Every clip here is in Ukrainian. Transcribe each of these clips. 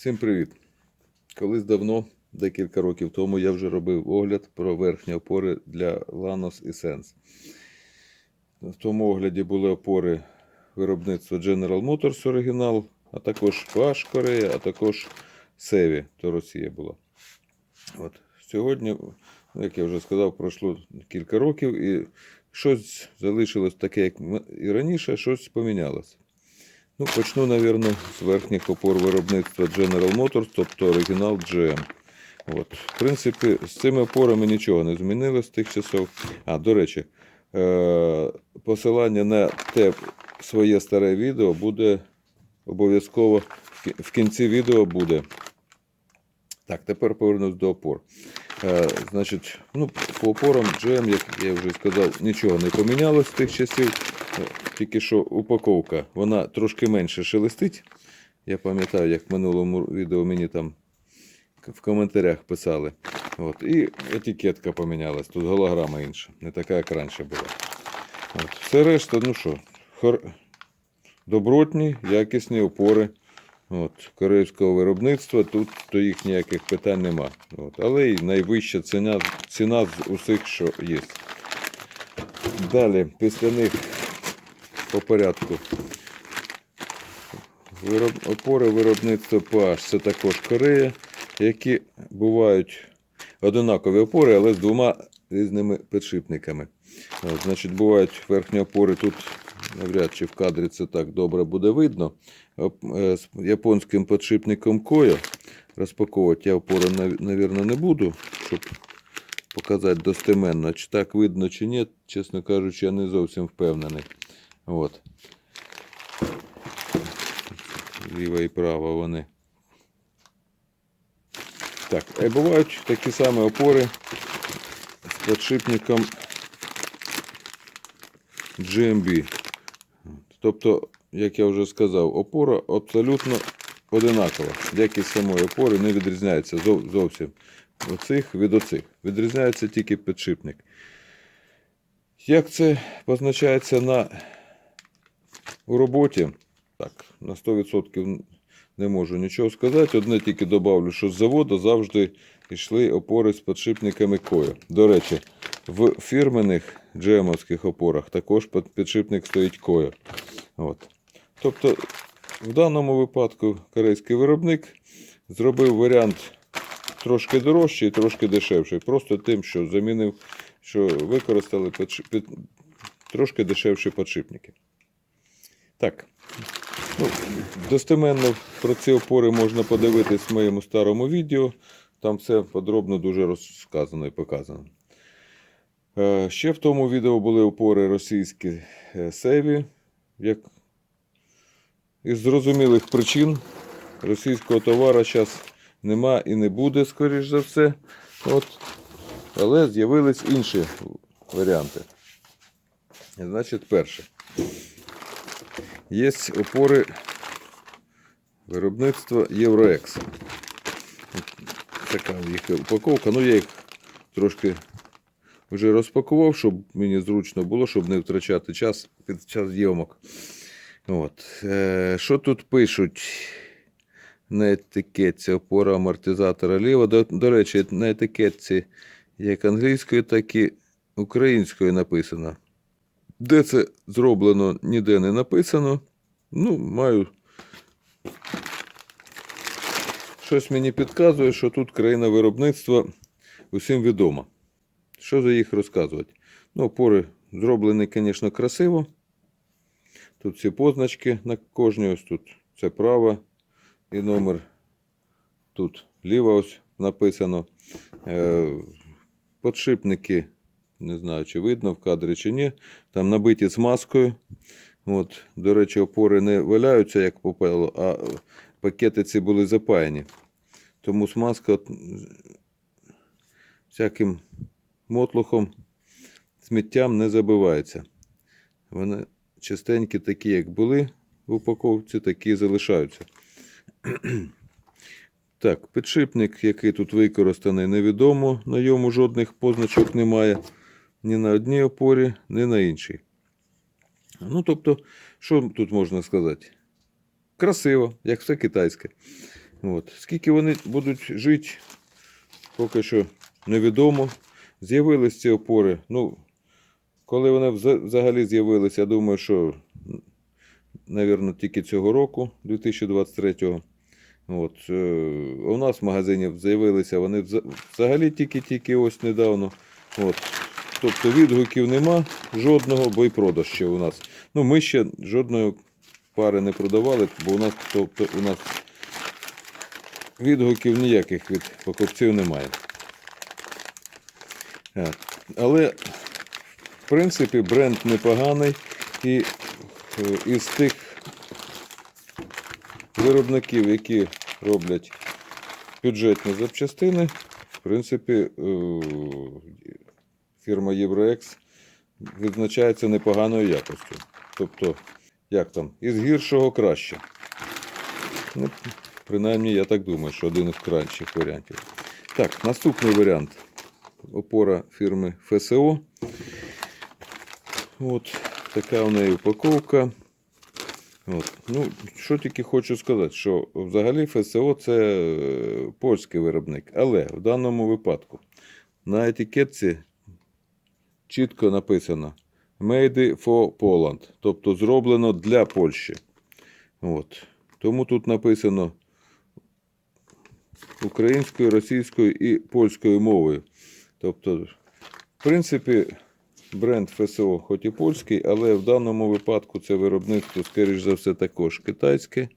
Всім привіт! Колись давно, декілька років тому, я вже робив огляд про верхні опори для Lanos і Sense. В тому огляді були опори виробництва General Motors оригінал, а також PH Корея, а також Sevi, то Росія була. От. Сьогодні, як я вже сказав, пройшло кілька років і щось залишилось таке, як і раніше, щось помінялося. Ну, почну, напевно, з верхніх опор виробництва General Motors, тобто оригінал GM. От. В принципі, з цими опорами нічого не змінилось з тих часов. А, до речі, е- посилання на те своє старе відео буде обов'язково в в кінці відео буде. Так, тепер повернусь до опор. Е, значить, ну, по опорам GM, як я вже сказав, нічого не помінялось з тих часів. Е, Тільки що упаковка, вона трошки менше шелестить. Я пам'ятаю, як в минулому відео мені там в коментарях писали. От. І етикетка помінялась. Тут голограма інша, не така, як раніше була. От. Все решта, ну що, хор... добротні, якісні опори. От, корейського виробництва, тут до їх ніяких питань нема. От, але й найвища ціна, ціна з усіх, що є. Далі, після них по порядку. Вироб... Опори виробництва PH це також Корея, які бувають одинакові опори, але з двома різними підшипниками. От, значить, бувають верхні опори тут навряд чи в кадрі це так добре буде видно. Е, З японським підшипником Коя розпаковувати я нав- навірно, не буду, щоб показати достеменно. Чи так видно, чи ні, чесно кажучи, я не зовсім впевнений. От. Ліва і права вони. Так, а бувають такі самі опори з підшипником GMB. Тобто, як я вже сказав, опора абсолютно одинакова. Якість самої опори не відрізняється зов- зовсім оцих від оцих. Відрізняється тільки підшипник. Як це позначається на у роботі? Так, на 100% не можу нічого сказати. Одне тільки добавлю, що з заводу завжди йшли опори з підшипниками Кою. До речі, в фірменних джемовських опорах також підшипник стоїть Кою. От. Тобто, в даному випадку корейський виробник зробив варіант трошки дорожчий і трошки дешевший. Просто тим, що замінив, що використали підши- під... трошки дешевші підшипники. Так. Ну, достеменно про ці опори можна подивитись в моєму старому відео. Там все подробно дуже розказано і показано. Е, Ще в тому відео були опори російські е, Севі. Як із зрозумілих причин російського товару зараз нема і не буде, скоріш за все. От. Але з'явились інші варіанти. Значить, перше. Є опори виробництва Євроекс. Така їх упаковка. Ну, я їх трошки вже розпакував, щоб мені зручно було, щоб не втрачати час під час зйомок. От. Е, що тут пишуть на етикетці опора амортизатора ліва? До, до речі, на етикетці як англійською, так і українською написано. Де це зроблено, ніде не написано. Ну, маю. Щось мені підказує, що тут країна виробництва усім відома. Що за їх розказувати? Ну, опори зроблені, звісно, красиво. Тут всі позначки на кожній. Ось тут це права і номер. Тут ліва ось написано. Е, подшипники, не знаю, чи видно в кадрі, чи ні. Там набиті смазкою. От, до речі, опори не валяються, як попало, а пакети ці були запаяні. Тому смазка всяким мотлухом, сміттям не забивається. Вони частенькі такі, як були в упаковці, такі і залишаються. Так, підшипник, який тут використаний, невідомо. На йому жодних позначок немає. Ні на одній опорі, ні на іншій. Ну, тобто, що тут можна сказати? Красиво, як все китайське. От. Скільки вони будуть жити, поки що невідомо. З'явились ці опори. Ну, коли вони взагалі з'явилися, я думаю, що, мабуть, тільки цього року, 2023-го. От, е, у нас в магазині з'явилися вони взагалі тільки-тільки ось недавно. От. Тобто відгуків нема жодного, бо і продаж ще у нас. Ну, ми ще жодної пари не продавали, бо у нас, тобто, у нас відгуків ніяких від покупців немає. Але, в принципі, бренд непоганий. І е, із тих виробників, які роблять бюджетні запчастини, в принципі, е, фірма Євроекс відзначається непоганою якостю. Тобто, як там, із гіршого краще. Ну, принаймні, я так думаю, що один із кращих варіантів. Так, наступний варіант. Опора фірми ФСО. От така у неї упаковка. От. Ну, що тільки хочу сказати, що взагалі ФСО це е, польський виробник. Але в даному випадку на етикетці чітко написано Made for Poland, тобто зроблено для Польщі. От. Тому тут написано українською, російською і польською мовою. Тобто, в принципі, бренд ФСО, хоч і польський, але в даному випадку це виробництво, скоріш за все, також китайське.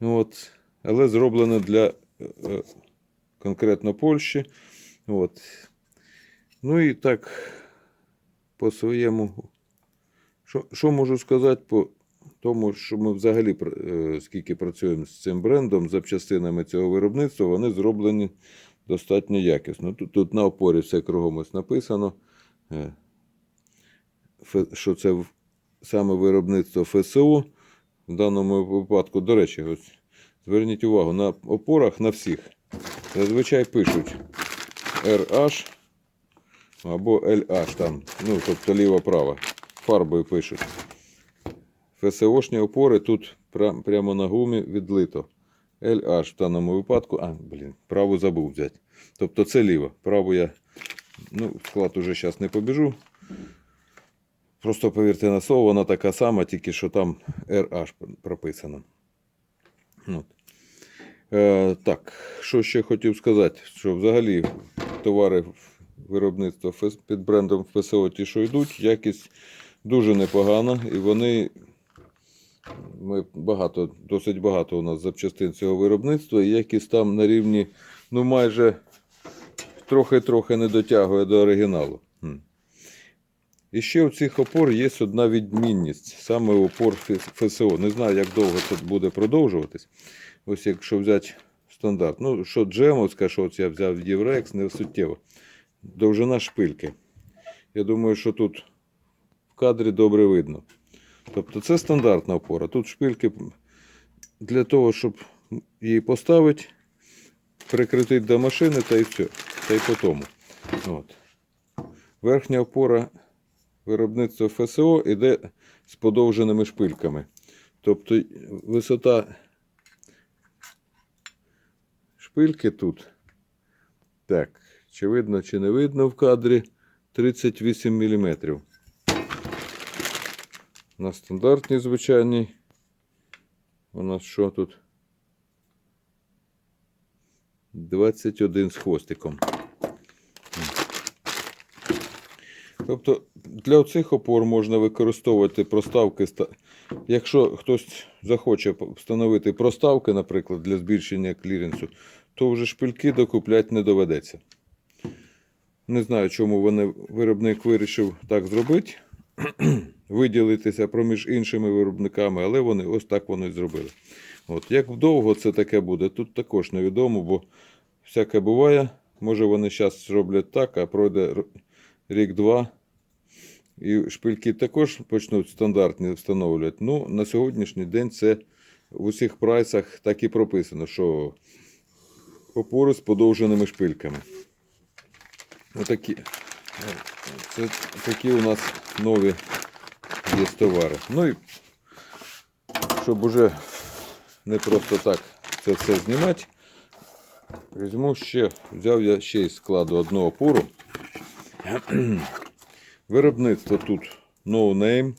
От. Але зроблено для е, конкретно Польщі. От. Ну і так, по своєму. Що, що можу сказати по тому, що ми взагалі е, скільки працюємо з цим брендом, запчастинами цього виробництва, вони зроблені достатньо якісно. Тут, тут на опорі все кругом ось написано, е, що це саме виробництво ФСО. В даному випадку, до речі, ось зверніть увагу, на опорах на всіх зазвичай пишуть RH або LH там, ну, тобто ліва-права. Фарбою пишуть. ФСОшні опори тут прямо на гумі відлито. LH в даному випадку. А, блін, праву забув взяти. Тобто це ліво. Праву я ну, в склад уже зараз не побіжу. Просто повірте на слово, вона така сама, тільки що там RH прописано. От. Е, так, що ще хотів сказати, що взагалі товари виробництва під брендом ФСО, ті, що йдуть, якість дуже непогана, і вони ми багато, досить багато у нас запчастин цього виробництва, і якість там на рівні, ну майже трохи-трохи не дотягує до оригіналу. І ще у цих опор є одна відмінність, саме опор ФСО. Не знаю, як довго це буде продовжуватись. Ось якщо взяти стандарт. Ну, що джемовська, що от я взяв Єврекс, не суттєво. Довжина шпильки. Я думаю, що тут в кадрі добре видно. Тобто це стандартна опора. Тут шпильки для того, щоб її поставити, прикрутити до машини та і все. Та й по тому. От. Верхня опора виробництва ФСО йде з подовженими шпильками. Тобто висота шпильки тут. Так, чи видно, чи не видно в кадрі 38 мм. На стандартній звичайній. У нас що тут? 21 з хвостиком. Тобто для цих опор можна використовувати проставки. Якщо хтось захоче встановити проставки, наприклад, для збільшення кліренсу, то вже шпильки докупляти не доведеться. Не знаю, чому вони, виробник вирішив так зробити, виділитися проміж іншими виробниками, але вони ось так і зробили. От. Як довго це таке буде, тут також невідомо, бо всяке буває. Може вони зараз зроблять так, а пройде рік-два. І шпильки також почнуть стандартні встановлювати. Ну, на сьогоднішній день це в усіх прайсах так і прописано, що опори з подовженими шпильками. Отакі. Це такі у нас нові є товари. Ну і щоб уже не просто так це все знімати, візьму ще, взяв я ще із складу одного опору. Виробництво тут no name.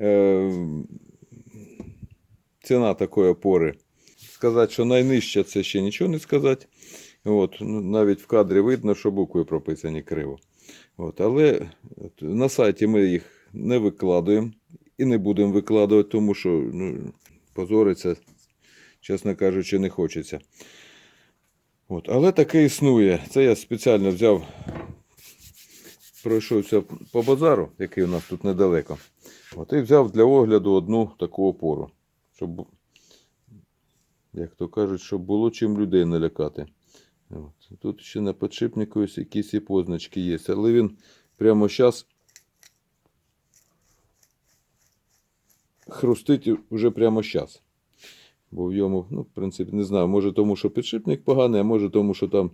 Е, ціна такої опори. Сказати, що найнижча, це ще нічого не сказати. От, ну, навіть в кадрі видно, що букви прописані криво. От, але на сайті ми їх не викладуємо і не будемо викладувати, тому що ну, позориться, чесно кажучи, не хочеться. От, але таке існує. Це я спеціально взяв, пройшовся по базару, який у нас тут недалеко. От, і взяв для огляду одну таку опору, щоб, як то кажуть, щоб було чим людей налякати. Тут ще на підшипнику якісь і позначки є, але він прямо зараз хрустить вже прямо зараз. Бо в йому, ну, в принципі, не знаю, може тому, що підшипник поганий, а може тому, що там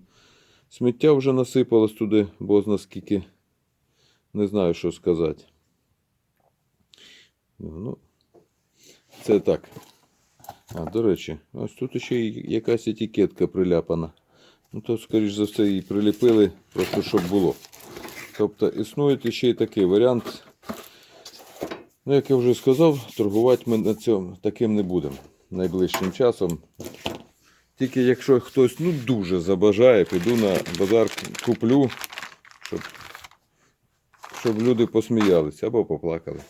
сміття вже насипалось туди, бо скільки. Не знаю, що сказати. Ну, це так. А, до речі, ось тут ще якась етикетка приляпана. Ну, то, скоріш за все, її приліпили, просто щоб було. Тобто існує ще й такий варіант. Ну, як я вже сказав, торгувати ми на цьому таким не будемо найближчим часом. Тільки якщо хтось ну, дуже забажає, піду на базар, куплю, щоб, щоб люди посміялися або поплакали.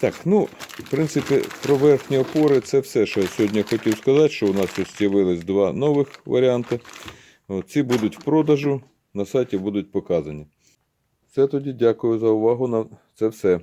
Так, ну, в принципі, про верхні опори це все, що я сьогодні хотів сказати, що у нас ось з'явились два нових варіанти. Ці будуть в продажу, на сайті будуть показані. Все тоді, дякую за увагу. На це все.